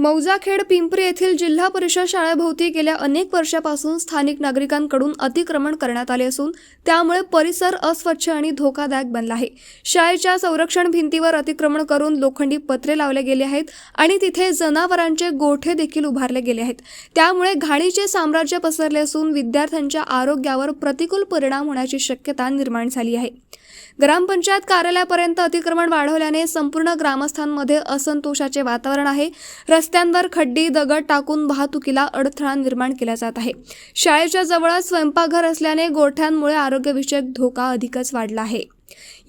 मौजाखेड पिंपरी येथील जिल्हा परिषद शाळेभोवती गेल्या अनेक वर्षापासून स्थानिक नागरिकांकडून अतिक्रमण करण्यात आले असून त्यामुळे परिसर अस्वच्छ आणि धोकादायक बनला आहे. शाळेच्या संरक्षण भिंतीवर अतिक्रमण करून लोखंडी पत्रे लावले गेले आहेत आणि तिथे जनावरांचे गोठे देखील उभारले गेले आहेत. त्यामुळे घाणीचे साम्राज्य पसरले असून विद्यार्थ्यांच्या आरोग्यावर प्रतिकूल परिणाम होण्याची शक्यता निर्माण झाली आहे. ग्रामपंचायत कार्यालयापर्यंत अतिक्रमण वाढवल्याने संपूर्ण ग्रामस्थांमध्ये असंतोषाचे वातावरण आहे. रस्त्यांवर खड्डी दगड टाकून वाहतुकीला अडथळा निर्माण केला जात आहे. शाळेच्या जवळच स्वयंपाकघर असल्याने गोठ्यांमुळे आरोग्यविषयक धोका अधिकच वाढला आहे.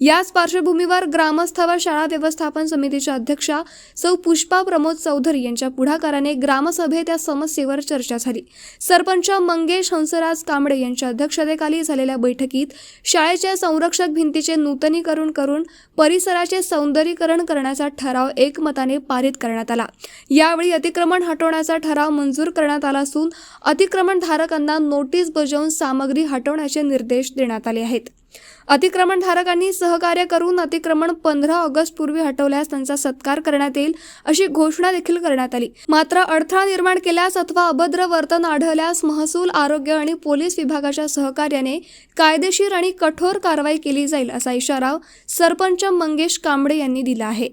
याच पार्श्वभूमीवर ग्रामस्थ व शाळा व्यवस्थापन समितीच्या अध्यक्षा सौ पुष्पा प्रमोद चौधरी यांच्या पुढाकाराने ग्रामसभेत या समस्येवर चर्चा झाली. सरपंच मंगेश हंसराज कांबळे यांच्या अध्यक्षतेखाली झालेल्या बैठकीत शाळेच्या संरक्षक भिंतीचे नूतनीकरण करून परिसराचे सौंदर्यीकरण करण्याचा ठराव एकमताने पारित करण्यात आला. यावेळी अतिक्रमण हटवण्याचा ठराव मंजूर करण्यात आला असून अतिक्रमणधारकांना नोटीस बजावून सामग्री हटवण्याचे निर्देश देण्यात आले आहेत. अतिक्रमणधारकांनी सहकार्य करून अतिक्रमण पंधरा ऑगस्ट पूर्वी हटवल्यास त्यांचा सत्कार करण्यात येईल अशी घोषणा देखील करण्यात आली. मात्र अडथळा निर्माण केल्यास अथवा अभद्र वर्तन आढळल्यास महसूल आरोग्य आणि पोलीस विभागाच्या सहकार्याने कायदेशीर आणि कठोर कारवाई केली जाईल असा इशारा सरपंच मंगेश कांबळे यांनी दिला आहे.